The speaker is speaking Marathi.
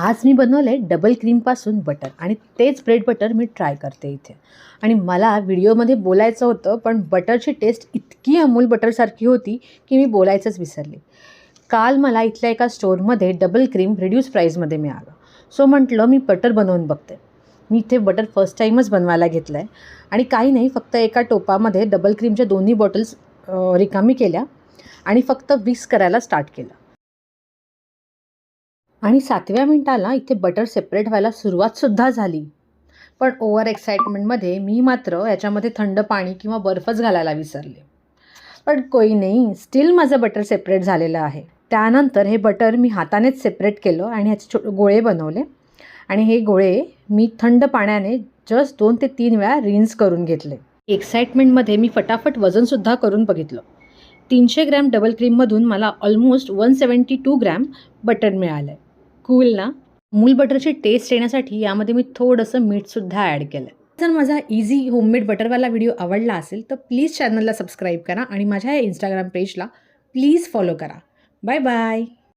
आज मी बनवलं आहे डबल क्रीमपासून बटर आणि तेच ब्रेड बटर मी ट्राय करते इथे. आणि मला व्हिडिओमध्ये बोलायचं होतं पण बटरची टेस्ट इतकी अमूल बटरसारखी होती की मी बोलायचंच विसरले. काल मला इथल्या एका स्टोअरमध्ये डबल क्रीम रिड्यूस प्राईजमध्ये मिळालं. सो म्हटलं मी बटर बनवून बघते. मी इथे बटर फर्स्ट टाईमच बनवायला घेतलं आहे आणि काही नाही फक्त एका टोपामध्ये डबल क्रीमच्या दोन्ही बॉटल्स रिकामी केल्या आणि फक्त विक्स करायला स्टार्ट केलं. आणि सातव्या मिनिटाला इथे बटर सेपरेट व्हायला सुरुवातसुद्धा झाली. पण ओव्हर एक्साइटमेंटमध्ये मी मात्र याच्यामध्ये थंड पाणी किंवा बर्फच घालायला विसरले. पण कोई नाही स्टील माझं बटर सेपरेट झालेलं आहे. त्यानंतर हे बटर मी हातानेच सेपरेट केलं आणि ह्याचे छो गोळे बनवले. आणि हे गोळे मी थंड पाण्याने जस्ट दोन ते तीन वेळा रिन्स करून घेतले. एक्साइटमेंटमध्ये मी फटाफट वजनसुद्धा करून बघितलं. तीनशे ग्रॅम डबल क्रीममधून मला almost one seventy two gram butter मिळालं आहे कूल ना? मूल बटरची टेस्ट येण्यासाठी यामध्ये मी थोडंसं मीठसुद्धा ॲड केलं आहे जर माझा इझी होममेड बटरवाला व्हिडिओ आवडला असेल तर प्लीज चॅनलला सबस्क्राईब करा आणि माझ्या या इंस्टाग्राम पेजला प्लीज फॉलो करा. Bye bye